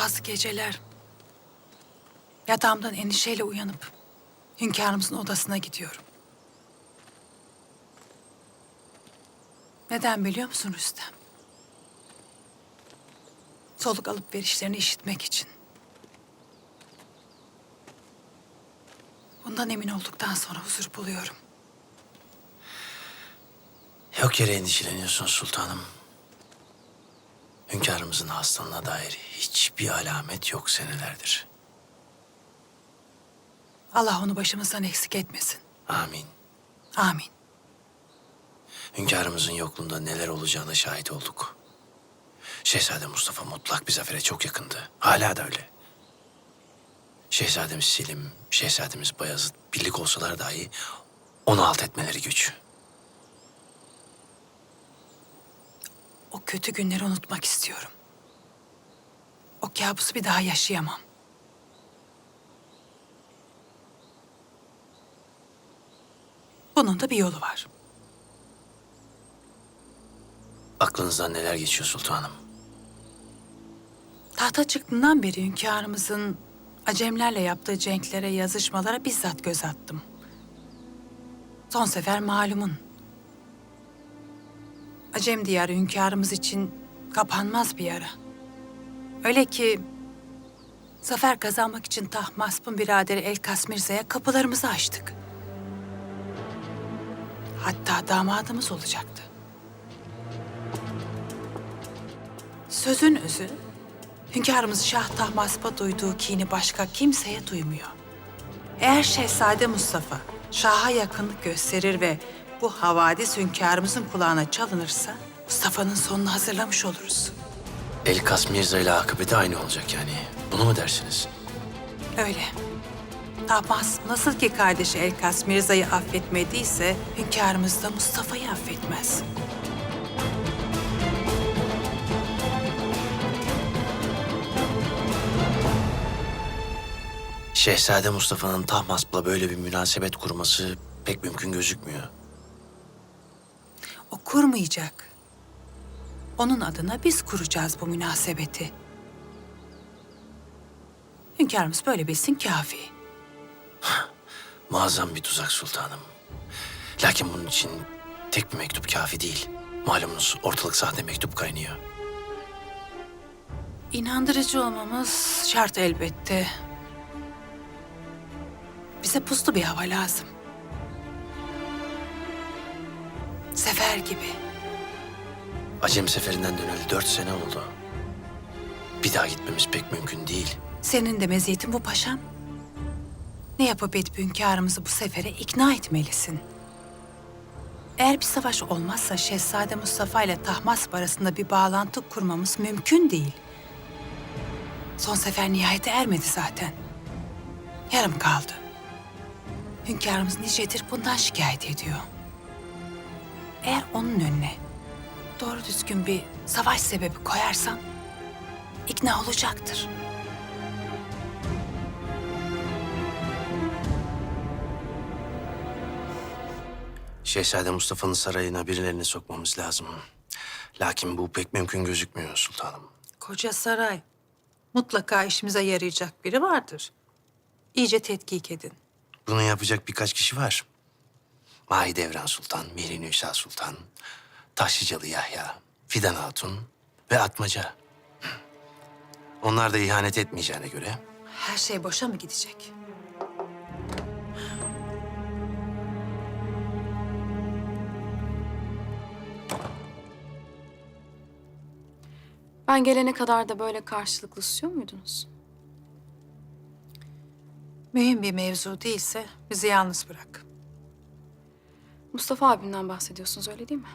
Bazı geceler yatağımdan endişeyle uyanıp hünkârımızın odasına gidiyorum. Neden biliyor musun Rüstem? Soluk alıp verişlerini işitmek için. Bundan emin olduktan sonra huzur buluyorum. Yok yere endişeleniyorsun sultanım. Hünkârımızın hastalığına dair hiçbir alamet yok senelerdir. Allah onu başımızdan eksik etmesin. Amin. Amin. Hünkârımızın yokluğunda neler olacağına şahit olduk. Şehzade Mustafa mutlak bir zafere çok yakındı. Hala da öyle. Şehzademiz Selim, Şehzademiz Bayezid birlik olsalar dahi onu alt etmeleri güç. O kötü günleri unutmak istiyorum. O kabusu bir daha yaşayamam. Bunun da bir yolu var. Aklınızdan neler geçiyor sultanım? Tahta çıktığından beri hünkârımızın Acemlerle yaptığı cenklere, yazışmalara bizzat göz attım. Son sefer malumun. Acem diyarı hünkârımız için kapanmaz bir yara. Öyle ki zafer kazanmak için Tahmasp'ın biraderi El Kasmirza'ya kapılarımızı açtık. Hatta damadımız olacaktı. Sözün özü, hünkârımız Şah Tahmasp'a duyduğu kini başka kimseye duymuyor. Eğer Şehzade Mustafa Şah'a yakınlık gösterir ve bu havadis hünkârımızın kulağına çalınırsa Mustafa'nın sonunu hazırlamış oluruz. El Kas Mirza ile akıbeti aynı olacak yani. Bunu mu dersiniz? Öyle. Tahmas nasıl ki kardeşi Elkas Mirza'yı affetmediyse hünkârımız da Mustafa'yı affetmez. Şehzade Mustafa'nın Tahmasp'la böyle bir münasebet kurması pek mümkün gözükmüyor. O kurmayacak. Onun adına biz kuracağız bu münasebeti. Hünkârımız böyle bilsin kafi. Muazzam bir tuzak sultanım. Lakin bunun için tek bir mektup kafi değil. Malumunuz ortalık sahte mektup kaynıyor. İnandırıcı olmamız şart elbette. Bize puslu bir hava lazım. Sefer gibi. Acem seferinden döneli dört sene oldu. Bir daha gitmemiz pek mümkün değil. Senin de meziyetin bu paşam. Ne yapıp edip hünkârımızı bu sefere ikna etmelisin. Eğer bir savaş olmazsa Şehzade Mustafa ile Tahmasp arasında bir bağlantı kurmamız mümkün değil. Son sefer nihayete ermedi zaten. Yarım kaldı. Hünkârımız nicedir bundan şikayet ediyor. Eğer onun önüne doğru düzgün bir savaş sebebi koyarsam ikna olacaktır. Şehzade Mustafa'nın sarayına birilerini sokmamız lazım. Lakin bu pek mümkün gözükmüyor sultanım. Koca saray. Mutlaka işimize yarayacak biri vardır. İyice tetkik edin. Bunu yapacak birkaç kişi var. Mahidevran Sultan, Mihri Nüsa Sultan, Taşlıcalı Yahya, Fidan Hatun ve Atmaca. Onlar da ihanet etmeyeceğine göre Her şey boşa mı gidecek? Ben gelene kadar da böyle karşılıklı susuyor muydunuz? Mühim bir mevzu değilse bizi yalnız bırak. Mustafa abimden bahsediyorsunuz öyle değil mi?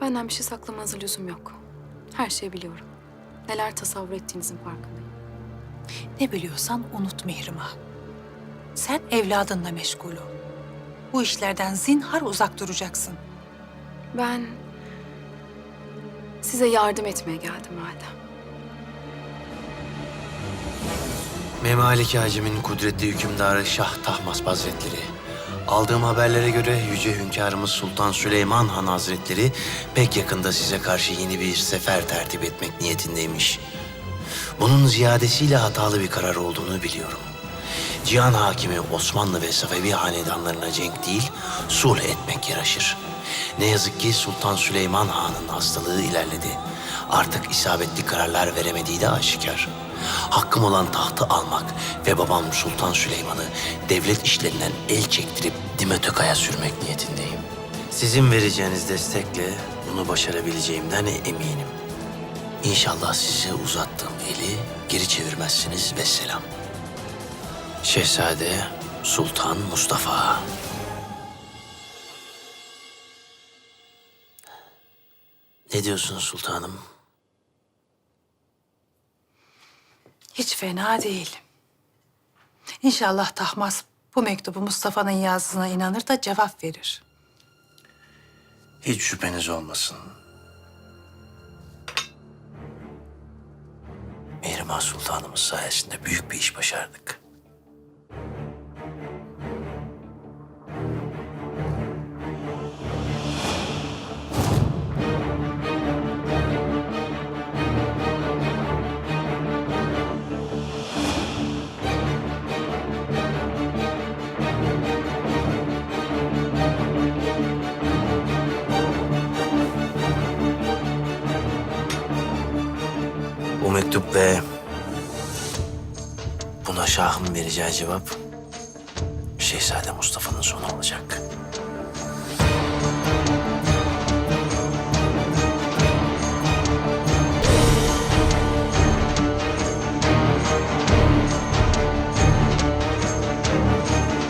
Benden bir şey saklamanıza lüzum yok. Her şeyi biliyorum. Neler tasavvur ettiğinizin farkındayım. Ne biliyorsan unut Mihrimah. Sen evladınla meşgul ol. Bu işlerden zinhar uzak duracaksın. Ben size yardım etmeye geldim madem. Memalik Hacim'in kudretli hükümdarı Şah Tahmasp Hazretleri Aldığım haberlere göre Yüce Hünkârımız Sultan Süleyman Han Hazretleri pek yakında size karşı yeni bir sefer tertip etmek niyetindeymiş. Bunun ziyadesiyle hatalı bir karar olduğunu biliyorum. Cihan hakimi Osmanlı ve Safevi hanedanlarına cenk değil, sulh etmek yaraşır. Ne yazık ki Sultan Süleyman Han'ın hastalığı ilerledi. Artık isabetli kararlar veremediği de aşikar. Hakkım olan tahtı almak ve babam Sultan Süleyman'ı devlet işlerinden el çektirip Dimetoka'ya sürmek niyetindeyim. Sizin vereceğiniz destekle bunu başarabileceğimden eminim. İnşallah size uzattığım eli geri çevirmezsiniz ve selam. Şehzade Sultan Mustafa. Ne diyorsunuz sultanım? Hiç fena değil. İnşallah Tahmas bu mektubu Mustafa'nın yazdığına inanır da cevap verir. Hiç şüpheniz olmasın. Mihrimah Sultanımız sayesinde büyük bir iş başardık. Mektup ve buna Şah'ın vereceği cevap Şehzade Mustafa'nın sonu olacak.